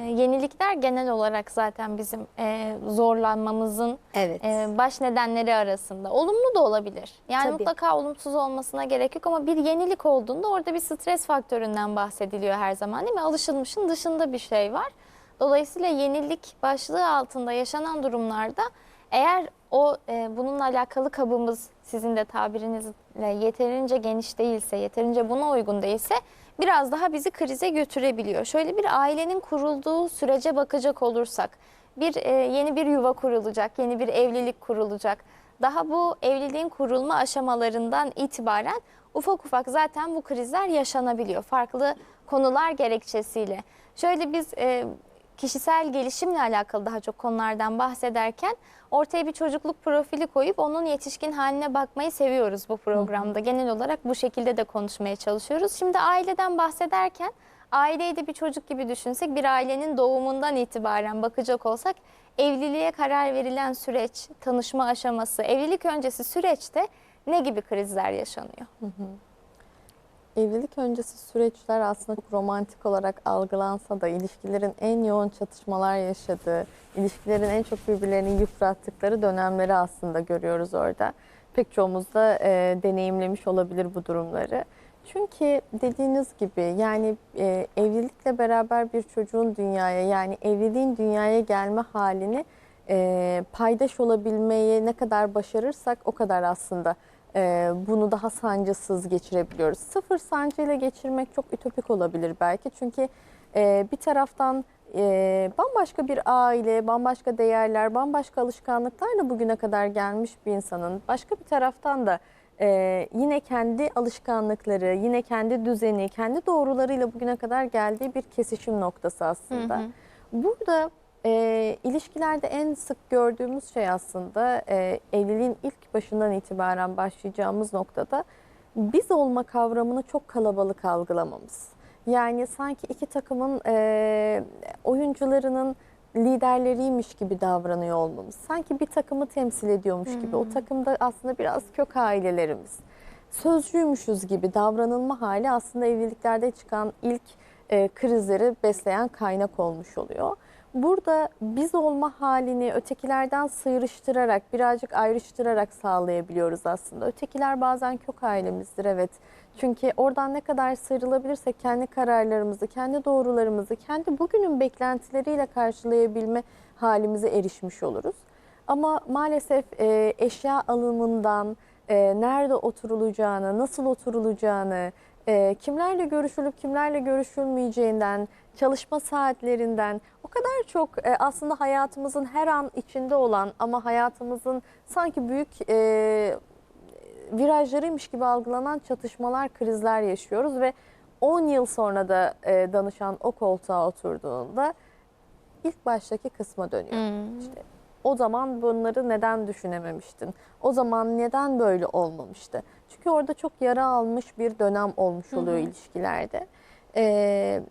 e, yenilikler genel olarak zaten bizim e, zorlanmamızın Evet. e, baş nedenleri arasında. Olumlu da olabilir. Yani Tabii. mutlaka olumsuz olmasına gerek yok ama bir yenilik olduğunda orada bir stres faktöründen bahsediliyor her zaman değil mi? Alışılmışın dışında bir şey var. Dolayısıyla yenilik başlığı altında yaşanan durumlarda eğer o e, bununla alakalı kabımız sizin de tabirinizle yeterince geniş değilse, yeterince buna uygun değilse biraz daha bizi krize götürebiliyor. Şöyle bir ailenin kurulduğu sürece bakacak olursak, bir e, yeni bir yuva kurulacak, yeni bir evlilik kurulacak. Daha bu evliliğin kurulma aşamalarından itibaren ufak ufak zaten bu krizler yaşanabiliyor. Farklı konular gerekçesiyle. Şöyle biz e, kişisel gelişimle alakalı daha çok konulardan bahsederken ortaya bir çocukluk profili koyup onun yetişkin haline bakmayı seviyoruz bu programda. Genel olarak bu şekilde de konuşmaya çalışıyoruz. Şimdi aileden bahsederken aileyi de bir çocuk gibi düşünsek bir ailenin doğumundan itibaren bakacak olsak evliliğe karar verilen süreç, tanışma aşaması, evlilik öncesi süreçte ne gibi krizler yaşanıyor? Evlilik öncesi süreçler aslında çok romantik olarak algılansa da ilişkilerin en yoğun çatışmalar yaşadığı, ilişkilerin en çok birbirlerini yıprattıkları dönemleri aslında görüyoruz orada. Pek çoğumuz da e, deneyimlemiş olabilir bu durumları. Çünkü dediğiniz gibi yani e, evlilikle beraber bir çocuğun dünyaya yani evliliğin dünyaya gelme halini e, paydaş olabilmeyi ne kadar başarırsak o kadar aslında e, bunu daha sancısız geçirebiliyoruz. Sıfır sancıyla geçirmek çok ütopik olabilir belki çünkü e, bir taraftan e, bambaşka bir aile, bambaşka değerler, bambaşka alışkanlıklarla bugüne kadar gelmiş bir insanın başka bir taraftan da e, yine kendi alışkanlıkları, yine kendi düzeni, kendi doğrularıyla bugüne kadar geldiği bir kesişim noktası aslında. Hı hı. Burada e, ilişkilerde en sık gördüğümüz şey aslında e, evliliğin ilk başından itibaren başlayacağımız noktada biz olma kavramını çok kalabalık algılamamız. Yani sanki iki takımın e, oyuncularının liderleriymiş gibi davranıyor olmamız. Sanki bir takımı temsil ediyormuş gibi. O takımda aslında biraz kök ailelerimiz. Sözcüymüşüz gibi davranılma hali aslında evliliklerde çıkan ilk e, krizleri besleyen kaynak olmuş oluyor. Burada biz olma halini ötekilerden sıyrıştırarak, birazcık ayrıştırarak sağlayabiliyoruz aslında. Ötekiler bazen kök ailemizdir evet. Çünkü oradan ne kadar sıyrılabilirsek kendi kararlarımızı, kendi doğrularımızı, kendi bugünün beklentileriyle karşılayabilme halimize erişmiş oluruz. Ama maalesef e, eşya alımından, e, nerede oturulacağını, nasıl oturulacağını, e, kimlerle görüşülüp kimlerle görüşülmeyeceğinden, çalışma saatlerinden o kadar çok e, aslında hayatımızın her an içinde olan ama hayatımızın sanki büyük e, virajlarıymış gibi algılanan çatışmalar, krizler yaşıyoruz ve 10 yıl sonra da e, danışan o koltuğa oturduğunda ilk baştaki kısma dönüyor. Hmm. İşte o zaman bunları neden düşünememiştin? O zaman neden böyle olmamıştı? Çünkü orada çok yara almış bir dönem olmuş oluyor ilişkilerde. Ee,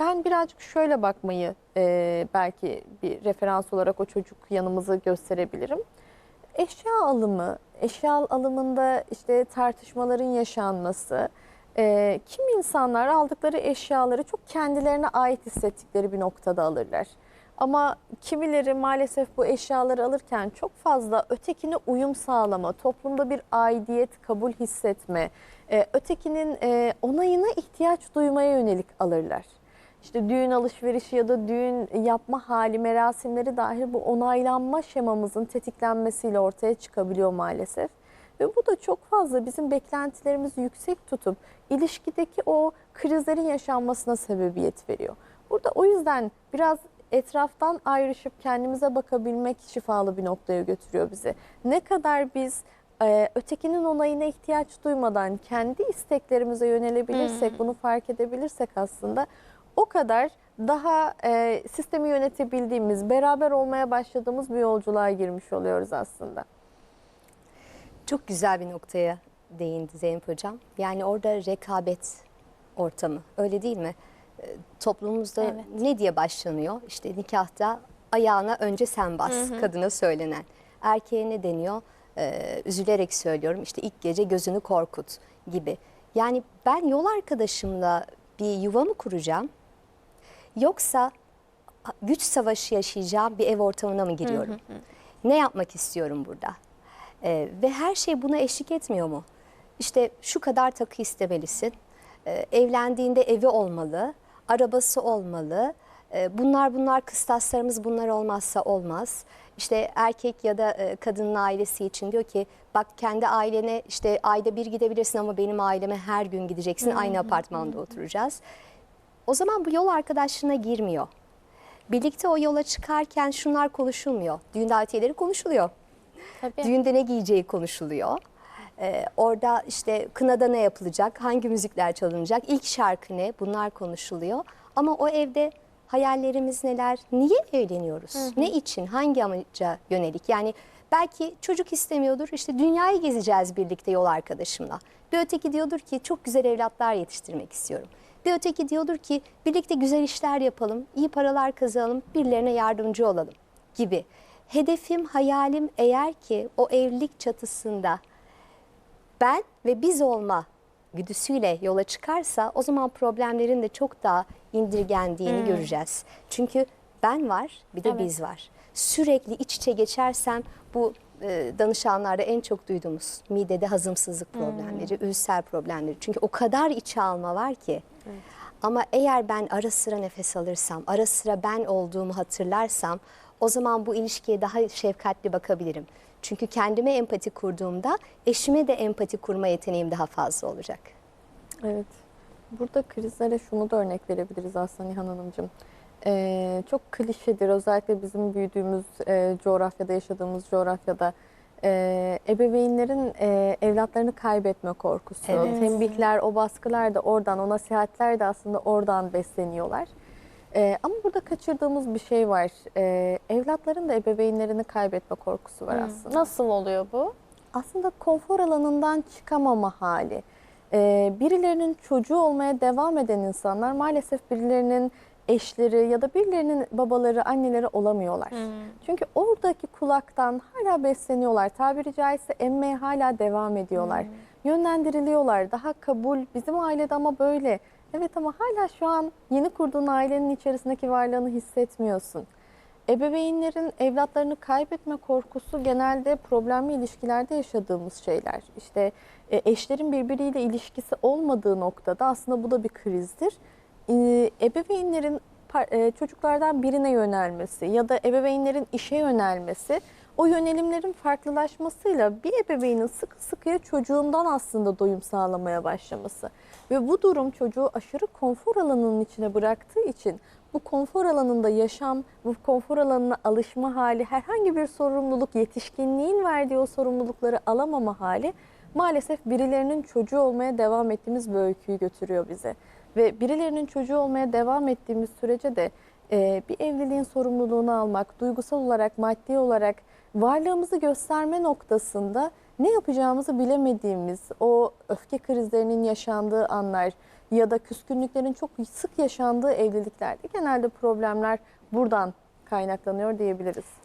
ben birazcık şöyle bakmayı e, belki bir referans olarak o çocuk yanımızı gösterebilirim. Eşya alımı, eşya alımında işte tartışmaların yaşanması, e, kim insanlar aldıkları eşyaları çok kendilerine ait hissettikleri bir noktada alırlar. Ama kimileri maalesef bu eşyaları alırken çok fazla ötekine uyum sağlama, toplumda bir aidiyet, kabul hissetme, e, ötekinin e, onayına ihtiyaç duymaya yönelik alırlar. İşte düğün alışverişi ya da düğün yapma hali, merasimleri dahil bu onaylanma şemamızın tetiklenmesiyle ortaya çıkabiliyor maalesef. Ve bu da çok fazla bizim beklentilerimizi yüksek tutup ilişkideki o krizlerin yaşanmasına sebebiyet veriyor. Burada o yüzden biraz etraftan ayrışıp kendimize bakabilmek şifalı bir noktaya götürüyor bizi. Ne kadar biz e, ötekinin onayına ihtiyaç duymadan kendi isteklerimize yönelebilirsek, bunu fark edebilirsek aslında o kadar daha e, sistemi yönetebildiğimiz, beraber olmaya başladığımız bir yolculuğa girmiş oluyoruz aslında. Çok güzel bir noktaya değindi Zeynep Hocam. Yani orada rekabet ortamı öyle değil mi? Ee, Toplumumuzda Evet. ne diye başlanıyor? İşte nikahta ayağına önce sen bas kadına söylenen. Erkeğe ne deniyor? Ee, üzülerek söylüyorum işte ilk gece gözünü korkut gibi. Yani ben yol arkadaşımla bir yuva mı kuracağım? Yoksa güç savaşı yaşayacağım bir ev ortamına mı giriyorum? Ne yapmak istiyorum burada? Ee, ve her şey buna eşlik etmiyor mu? İşte şu kadar takı istemelisin. Ee, evlendiğinde evi olmalı, arabası olmalı. Ee, bunlar bunlar kıstaslarımız bunlar olmazsa olmaz. İşte erkek ya da e, kadının ailesi için diyor ki bak kendi ailene işte ayda bir gidebilirsin ama benim aileme her gün gideceksin. Aynı apartmanda oturacağız. O zaman bu yol arkadaşlığına girmiyor. Birlikte o yola çıkarken şunlar konuşulmuyor. Düğün davetiyeleri konuşuluyor. Tabii. Düğünde ne giyeceği konuşuluyor. Ee, orada işte kınada ne yapılacak, hangi müzikler çalınacak, ilk şarkı ne bunlar konuşuluyor. Ama o evde hayallerimiz neler, niye evleniyoruz, ne için, hangi amaca yönelik? Yani belki çocuk istemiyordur, işte dünyayı gezeceğiz birlikte yol arkadaşımla. Bir öteki diyordur ki çok güzel evlatlar yetiştirmek istiyorum. Bir öteki diyordur ki birlikte güzel işler yapalım, iyi paralar kazanalım, birilerine yardımcı olalım gibi. Hedefim, hayalim eğer ki o evlilik çatısında ben ve biz olma güdüsüyle yola çıkarsa o zaman problemlerin de çok daha indirgendiğini göreceğiz. Çünkü ben var bir de Evet. biz var. Sürekli iç içe geçersem bu e, danışanlarda en çok duyduğumuz midede hazımsızlık problemleri, ülser problemleri. Çünkü o kadar içe alma var ki. Ama eğer ben ara sıra nefes alırsam, ara sıra ben olduğumu hatırlarsam o zaman bu ilişkiye daha şefkatli bakabilirim. Çünkü kendime empati kurduğumda eşime de empati kurma yeteneğim daha fazla olacak. Evet. Burada krizlere şunu da örnek verebiliriz aslında Nihan Hanımcığım. Ee, çok klişedir özellikle bizim büyüdüğümüz e, coğrafyada, yaşadığımız coğrafyada e, ebeveynlerin e, evlatlarını kaybetme korkusu, Evet. tembihler, o baskılar da oradan, o nasihatler de aslında oradan besleniyorlar. E, ama burada kaçırdığımız bir şey var. E, evlatların da ebeveynlerini kaybetme korkusu var aslında Nasıl oluyor bu? aslında konfor alanından çıkamama hali. Ee, birilerinin çocuğu olmaya devam eden insanlar maalesef birilerinin eşleri ya da birilerinin babaları, anneleri olamıyorlar. Çünkü oradaki kulaktan hala besleniyorlar. Tabiri caizse emmeye hala devam ediyorlar. Yönlendiriliyorlar. Daha kabul bizim ailede ama böyle. Evet ama hala şu an yeni kurduğun ailenin içerisindeki varlığını hissetmiyorsun. Ebeveynlerin evlatlarını kaybetme korkusu genelde problemli ilişkilerde yaşadığımız şeyler. İşte e, eşlerin birbiriyle ilişkisi olmadığı noktada aslında bu da bir krizdir. Ebeveynlerin çocuklardan birine yönelmesi ya da ebeveynlerin işe yönelmesi o yönelimlerin farklılaşmasıyla bir ebeveynin sıkı sıkıya çocuğundan aslında doyum sağlamaya başlaması. Ve bu durum çocuğu aşırı konfor alanının içine bıraktığı için bu konfor alanında yaşam, bu konfor alanına alışma hali, herhangi bir sorumluluk, yetişkinliğin verdiği o sorumlulukları alamama hali maalesef birilerinin çocuğu olmaya devam ettiğimiz bir öyküyü götürüyor bize. Ve birilerinin çocuğu olmaya devam ettiğimiz sürece de e, bir evliliğin sorumluluğunu almak, duygusal olarak, maddi olarak varlığımızı gösterme noktasında ne yapacağımızı bilemediğimiz o öfke krizlerinin yaşandığı anlar ya da küskünlüklerin çok sık yaşandığı evliliklerde genelde problemler buradan kaynaklanıyor diyebiliriz.